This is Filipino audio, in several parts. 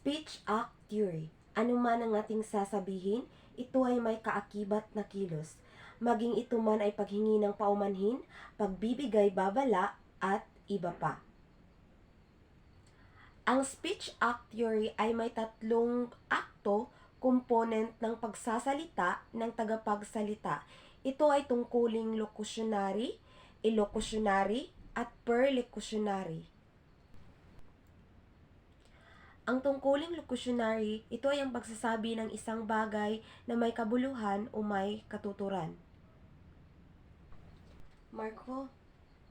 Speech Act Theory. Ano man ang ating sasabihin, ito ay may kaakibat na kilos. Maging ito man ay paghingi ng paumanhin, pagbibigay babala, at iba pa. Ang Speech Act Theory ay may tatlong akto, component ng pagsasalita ng tagapagsalita. Ito ay tungkuling locutionary, illocutionary, at perlocutionary. Ang tungkuling locutionary, ito ay ang pagsasabi ng isang bagay na may kabuluhan o may katuturan. Marco,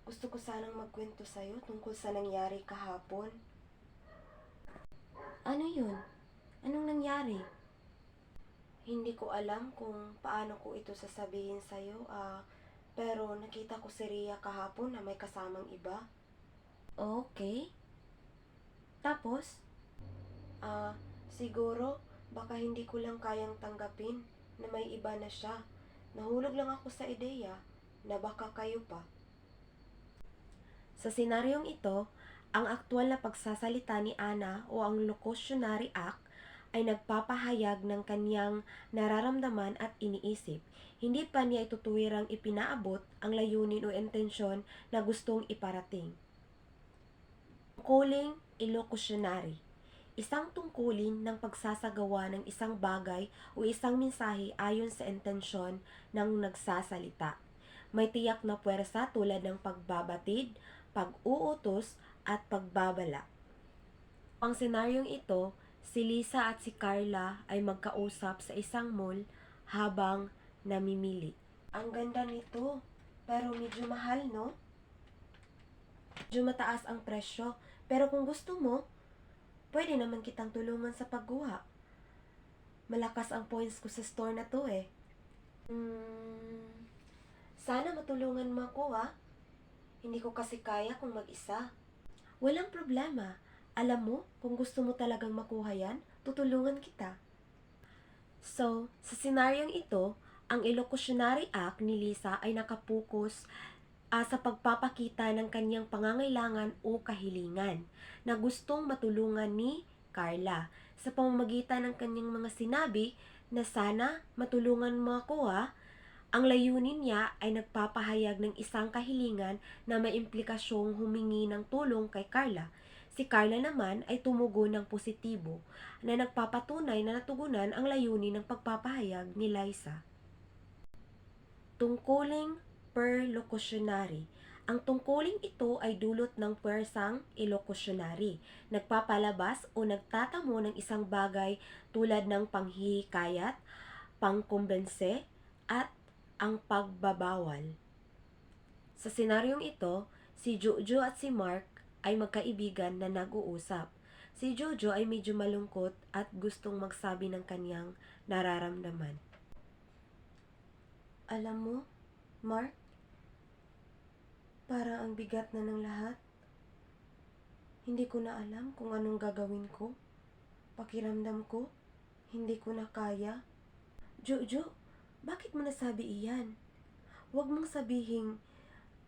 gusto ko sanang magkwento sa'yo tungkol sa nangyari kahapon. Ano yun? Anong nangyari? Hindi ko alam kung paano ko ito sasabihin sa'yo, ah, pero nakita ko si Ria kahapon na may kasamang iba. Okay. Tapos? Ah, siguro, baka hindi ko lang kayang tanggapin na may iba na siya. Nahulog lang ako sa ideya na baka kayo pa. Sa senaryong ito, ang aktwal na pagsasalita ni Ana o ang locutionary act ay nagpapahayag ng kanyang nararamdaman at iniisip. Hindi pa niya itutuwirang ipinaabot ang layunin o intensyon na gustong iparating. Tungkuling illocutionary Isang tungkulin ng pagsasagawa ng isang bagay o isang mensahe ayon sa intensyon ng nagsasalita. May tiyak na puwersa tulad ng pagbabatid, pag-uutos, at pagbabala. Ang senaryong ito, si Lisa at si Carla ay magkausap sa isang mall habang namimili. Ang ganda nito, pero medyo mahal, no? Medyo mataas ang presyo, pero kung gusto mo, pwede naman kitang tulungan sa pagguha. Malakas ang points ko sa store na to eh. Hmm, sana matulungan mo ako ha. Hindi ko kasi kaya kung mag-isa. Walang problema. Alam mo, kung gusto mo talagang makuha yan, tutulungan kita. So, sa senaryong ito, ang illocutionary act ni Lisa ay nakapokus ah, sa pagpapakita ng kanyang pangangailangan o kahilingan na gustong matulungan ni Carla sa pamamagitan ng kanyang mga sinabi na sana matulungan mo ako ha. Ang layunin niya ay nagpapahayag ng isang kahilingan na may implikasyong humingi ng tulong kay Carla. Si Carla naman ay tumugon ng positibo na nagpapatunay na natugunan ang layunin ng pagpapahayag ni Liza. Tungkuling perlocutionary. Ang tungkuling ito ay dulot ng puwersang illocutionary. Nagpapalabas o nagtatamo ng isang bagay tulad ng panghihikayat, pangkumbense, at ang pagbabawal. Sa senaryong ito, si Jojo at si Mark ay magkaibigan na nag-uusap. Si Jojo ay medyo malungkot at gustong magsabi ng kanyang nararamdaman. Alam mo, Mark, para ang bigat na ng lahat. Hindi ko na alam kung anong gagawin ko. Pakiramdam ko, hindi ko na kaya. Jojo, bakit mo nasabi iyan? Huwag mong sabihing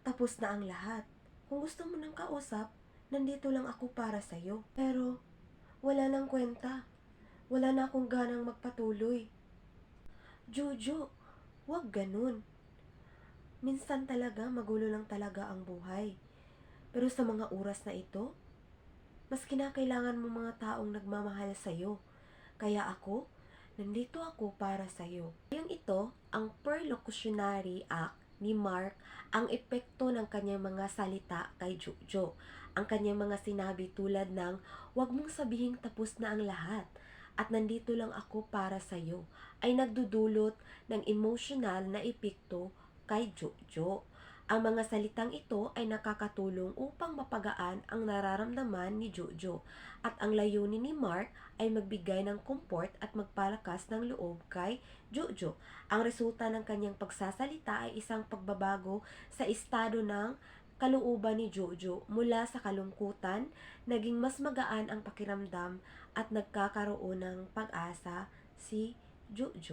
tapos na ang lahat. Kung gusto mo ng kausap, nandito lang ako para sa'yo. Pero, wala nang kwenta. Wala na akong ganang magpatuloy. Jojo, huwag ganun. Minsan talaga magulo lang talaga ang buhay. Pero sa mga oras na ito, mas kinakailangan mo mga taong nagmamahal sa'yo. Kaya ako, nandito ako para sa'yo. Yung ito, ang perlocutionary act ni Mark ang epekto ng kanyang mga salita kay Jojo. Ang kanyang mga sinabi tulad ng, huwag mong sabihing tapos na ang lahat at nandito lang ako para sa'yo ay nagdudulot ng emotional na epekto kay Jojo. Ang mga salitang ito ay nakakatulong upang mapagaan ang nararamdaman ni Jojo at ang layunin ni Mark ay magbigay ng comfort at magpalakas ng loob kay Jojo. Ang resulta ng kanyang pagsasalita ay isang pagbabago sa estado ng kalooban ni Jojo mula sa kalungkutan, naging mas magaan ang pakiramdam at nagkakaroon ng pag-asa si Jojo.